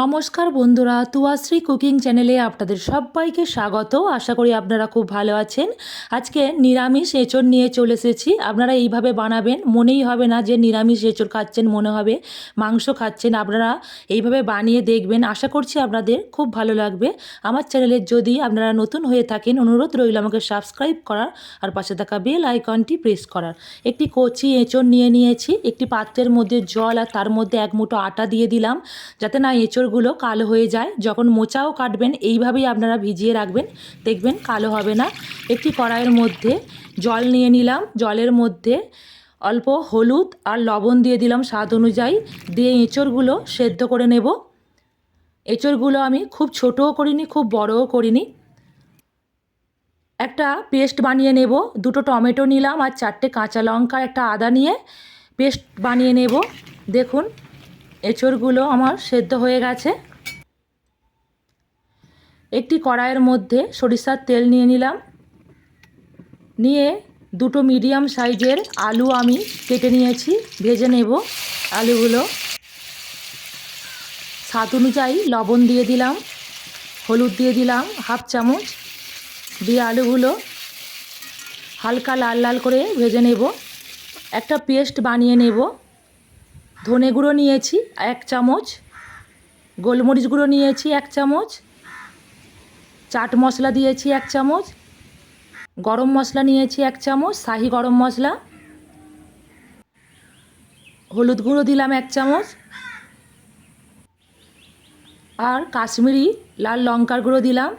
নমস্কার বন্ধুরা, তুয়াশ্রী কুকিং চ্যানেলে আপনাদের সবাইকে স্বাগত। আশা করি আপনারা খুব ভালো আছেন। আজকে নিরামিষ এঁচড় নিয়ে চলে এসেছি। আপনারা এইভাবে বানাবেন, মনেই হবে না যে নিরামিষ এঁচড় খাচ্ছেন, মনে হবে মাংস খাচ্ছেন। আপনারা এইভাবে বানিয়ে দেখবেন। আশা করছি আপনাদের খুব ভালো লাগবে। আমার চ্যানেলে যদি আপনারা নতুন হয়ে থাকেন, অনুরোধ রইল আমাকে সাবস্ক্রাইব করার আর পাশে থাকা বেল আইকনটি প্রেস করার। একটি কচি এঁচড় নিয়ে নিয়েছি। একটি পাত্রের মধ্যে জল আর তার মধ্যে এক মুঠো আটা দিয়ে দিলাম। যাতে না এঁচড়গুলো কালো হয়ে যায়। যখন মোচাও কাটবেন, এইভাবেই আপনারা ভিজিয়ে রাখবেন। দেখবেন কালো হবে না। একটি কড়াইয়ের মধ্যে জল নিয়ে নিলাম। জলের মধ্যে অল্প হলুদ আর লবণ দিয়ে দিলাম স্বাদ অনুযায়ী। দিয়ে এঁচড়গুলো সেদ্ধ করে নেব। এঁচড়গুলো আমি খুব ছোটও করিনি, খুব বড়ও করিনি। একটা পেস্ট বানিয়ে নেব। দুটো টমেটো নিলাম আর চারটে কাঁচা লঙ্কা, একটা আদা নিয়ে পেস্ট বানিয়ে নেব। দেখুন এঁচড়গুলো আমার সেদ্ধ হয়ে গেছে। একটি কড়াইয়ের মধ্যে সরিষার তেল নিয়ে নিলাম। নিয়ে দুটো মিডিয়াম সাইজের আলু আমি কেটে নিয়েছি, ভেজে নেব আলুগুলো। স্বাদ অনুযায়ী লবণ দিয়ে দিলাম, হলুদ দিয়ে দিলাম হাফ চামচ দিয়ে আলুগুলো। হালকা লাল লাল করে ভেজে নেব। একটা পেস্ট বানিয়ে নেব। ধনে গুঁড়ো নিয়েছি, এক চামচ। গোলমরিচ গুঁড়ো নিয়েছি, এক চামচ। চাট মশলা দিয়েছি, এক চামচ। গরম মশলা নিয়েছি, এক চামচ। শাহি গরম মশলা। হলুদ গুঁড়ো দিলাম, এক চামচ। আর কাশ্মীরি লাল লঙ্কার গুঁড়ো দিলাম।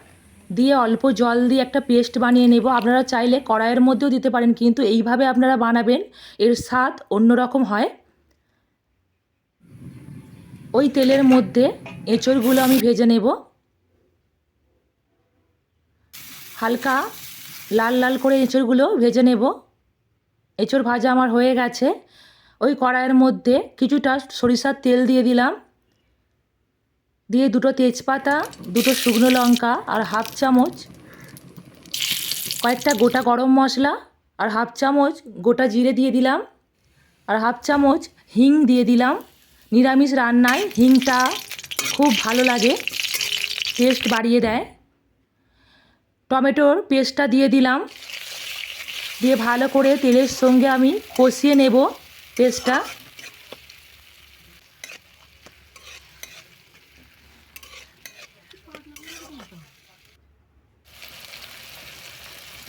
দিয়ে অল্প জল দিয়ে একটা পেস্ট বানিয়ে নেব। আপনারা চাইলে কড়াইয়ের মধ্যেও দিতে পারেন, কিন্তু এইভাবে আপনারা বানাবেন, এর স্বাদ অন্যরকম হয়। ওই তেলের মধ্যে এঁচড়গুলো আমি ভেজে নেব। হালকা লাল লাল করে এঁচড়গুলো ভেজে নেব। এঁচড় ভাজা আমার হয়ে গেছে। ওই কড়াইয়ের মধ্যে কিছুটা সরিষার তেল দিয়ে দিলাম। দিয়ে দুটো তেজপাতা, দুটো শুকনো লঙ্কা আর হাফ চামচ, কয়েকটা গোটা গরম মশলা আর হাফ চামচ গোটা জিরে দিয়ে দিলাম। আর হাফ চামচ হিং দিয়ে দিলাম। নিরামিষ রান্নায় হিংটা খুব ভালো লাগে। টেস্ট বাড়িয়ে দেয়। টমেটোর পেস্টটা দিয়ে দিলাম। দিয়ে ভালো করে তেলের সঙ্গে আমি কষিয়ে নেব পেস্টটা।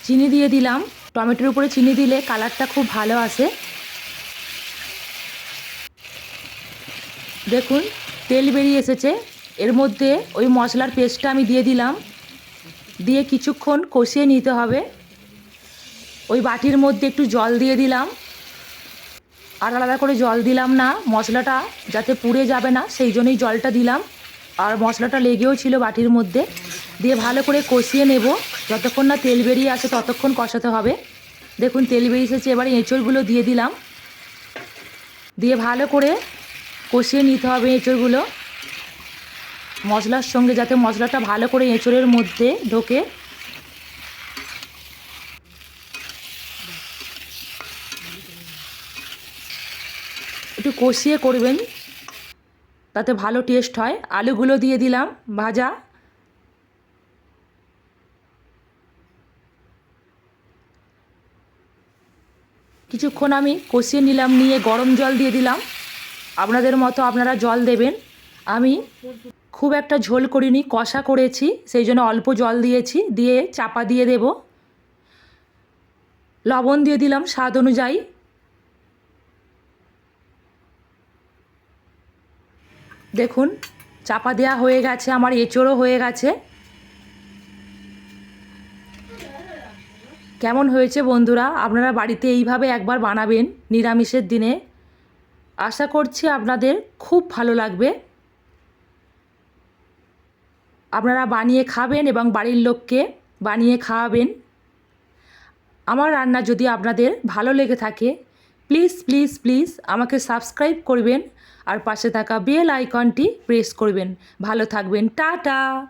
চিনি দিয়ে দিলাম। টমেটোর উপরে চিনি দিলে কালারটা খুব ভালো আসে। দেখুন, তেল বেরিয়ে এসেছে। এর মধ্যে ওই মশলার পেস্টটা আমি দিয়ে দিলাম। দিয়ে কিছুক্ষণ কষিয়ে নিতে হবে। ওই বাটির মধ্যে একটু জল দিয়ে দিলাম। আর আলাদা করে জল দিলাম না, মশলাটা যাতে পুড়ে যাবে না, সেই জন্যই জলটা দিলাম। আর মশলাটা লেগেও ছিল বাটির মধ্যে। দিয়ে ভালো করে কষিয়ে নেব। যতক্ষণ না তেল বেরিয়ে আসে, ততক্ষণ কষাতে হবে। দেখুন, তেল বেরিয়ে এসেছে। এবারে এঁচড়গুলো দিয়ে দিলাম। দিয়ে ভালো করে কষিয়ে নিতে হবে এঁচড়গুলো। মশলার সঙ্গে যাতে মশলাটা ভালো করে এঁচড়ের মধ্যে ঢোকে। একটু কষিয়ে করবেন, তাতে ভালো টেস্ট হয়। আলুগুলো দিয়ে দিলাম ভাজা। কিছুক্ষণ আমি কষিয়ে নিলাম, নিয়ে গরম জল দিয়ে দিলাম। আপনাদের মতো আপনারা জল দেবেন। আমি খুব একটা ঝোল করিনি, কষা করেছি, সেই জন্য অল্প জল দিয়েছি, দিয়ে চাপা দিয়ে দেব। লবণ দিয়ে দিলাম স্বাদ অনুযায়ী। দেখুন, চাপা দেওয়া হয়ে গেছে, আমার এঁচড়ও হয়ে গেছে। কেমন হয়েছে বন্ধুরা, আপনারা বাড়িতে এইভাবে একবার বানাবেন নিরামিষের দিনে। আশা করছি আপনাদের খুব ভালো লাগবে। আপনারা বানিয়ে খাবেন এবং বাড়ির লোককে বানিয়ে খাওয়াবেন। আমার রান্না যদি আপনাদের ভালো লেগে থাকে, প্লিজ প্লিজ প্লিজ আমাকে সাবস্ক্রাইব করবেন আর পাশে থাকা বেল আইকনটি প্রেস করবেন। ভালো থাকবেন, টাটা!